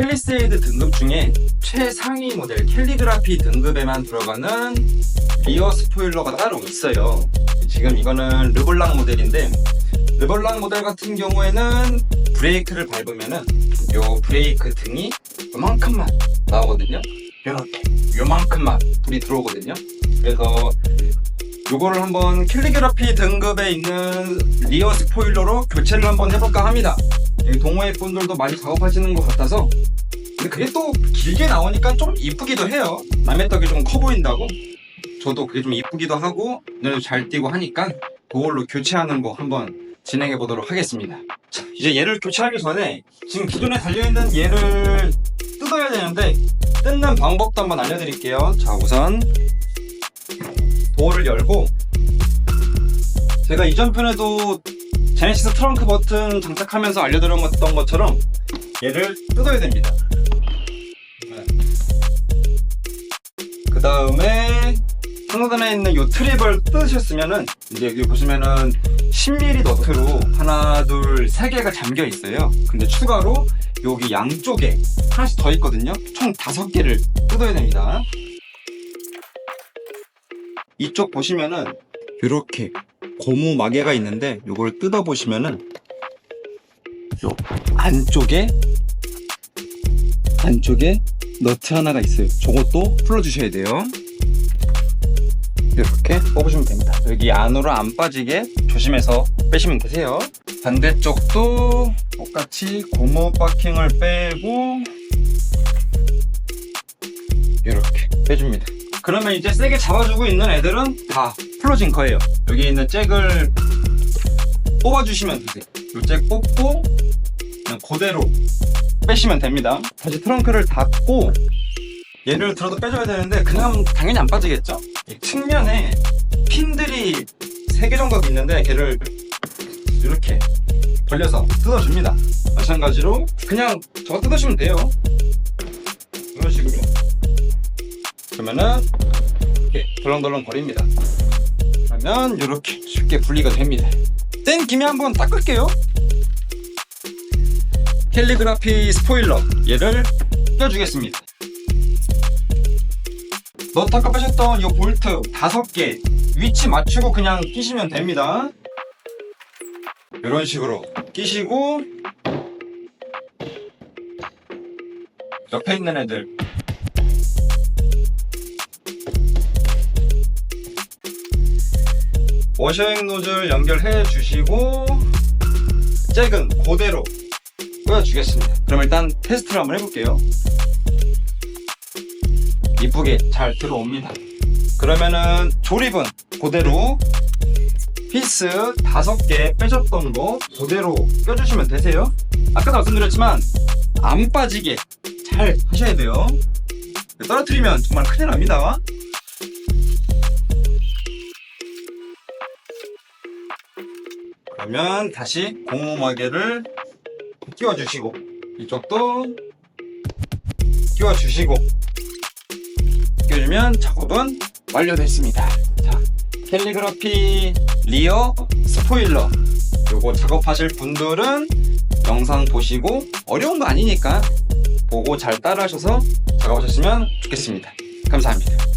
펠리세이드 등급 중에 최상위 모델 캘리그라피 등급에만 들어가는 리어 스포일러가 따로 있어요. 지금 이거는 르블랑 모델인데 르블랑 모델 같은 경우에는 브레이크를 밟으면은 요 브레이크 등이 요만큼만 나오거든요. 이렇게 요만큼만 불이 들어오거든요. 그래서 요거를 한번 캘리그라피 등급에 있는 리어 스포일러로 교체를 한번 해볼까 합니다. 동호회 분들도 많이 작업하시는 것 같아서 근데 그게 또 길게 나오니까 좀 이쁘기도 해요. 남의 떡이 좀 커 보인다고. 저도 그게 좀 이쁘기도 하고 눈에도 잘 띄고 하니까 그걸로 교체하는 거 한번 진행해 보도록 하겠습니다. 자, 이제 얘를 교체하기 전에 지금 기존에 달려있는 얘를 뜯어야 되는데 뜯는 방법도 한번 알려드릴게요. 자, 우선 도어를 열고 제가 이전 편에도 제네시스 트렁크 버튼 장착하면서 알려드렸던 것처럼 얘를 뜯어야 됩니다. 그 다음에 상단에 있는 이 트립을 뜯으셨으면은 이제 여기 보시면은 10mm 너트로 하나, 둘, 세 개가 잠겨 있어요. 근데 추가로 여기 양쪽에 하나씩 더 있거든요. 총 다섯 개를 뜯어야 됩니다. 이쪽 보시면은 이렇게 고무 마개가 있는데 이걸 뜯어 보시면은 요 안쪽에 안쪽에 너트 하나가 있어요. 저것도 풀어주셔야 돼요. 이렇게 뽑으시면 됩니다. 여기 안으로 안 빠지게 조심해서 빼시면 되세요. 반대쪽도 똑같이 고무 바킹을 빼고 이렇게 빼줍니다. 그러면 이제 세게 잡아주고 있는 애들은 다 풀어진 거예요. 여기 있는 잭을 뽑아주시면 되세요. 이잭 뽑고 그냥 그대로 빼시면 됩니다. 다시 트렁크를 닫고 얘를 들어도 빼줘야 되는데 그냥 당연히 안 빠지겠죠? 이 측면에 핀들이 3개 정도 있는데 걔를 이렇게 돌려서 뜯어줍니다. 마찬가지로 그냥 저거 뜯으시면 돼요. 이런 식으로. 그러면은 이렇게 덜렁덜렁 거립니다. 그러면 이렇게 쉽게 분리가 됩니다. 뗀 김에 한번 닦을게요. 캘리그라피 스포일러 얘를 껴주겠습니다. 너트 아까 빼셨던 이 볼트 다섯 개 위치 맞추고 그냥 끼시면 됩니다. 이런 식으로 끼시고 옆에 있는 애들 워셔액 노즐 연결해 주시고 잭은 그대로 꽂아주겠습니다. 그럼 일단 테스트를 한번 해볼게요. 이쁘게 잘 들어옵니다. 그러면은 조립은 그대로 피스 다섯 개 빼줬던 거 그대로 껴주시면 되세요. 아까도 말씀드렸지만 안 빠지게 잘 하셔야 돼요. 떨어뜨리면 정말 큰일 납니다. 그러면 다시 고무마개를 끼워주시고 이쪽도 끼워주시고 끼워주면 작업은 완료됐습니다. 자, 캘리그라피 리어 스포일러 요거 작업하실 분들은 영상 보시고 어려운 거 아니니까 보고 잘 따라하셔서 작업하셨으면 좋겠습니다. 감사합니다.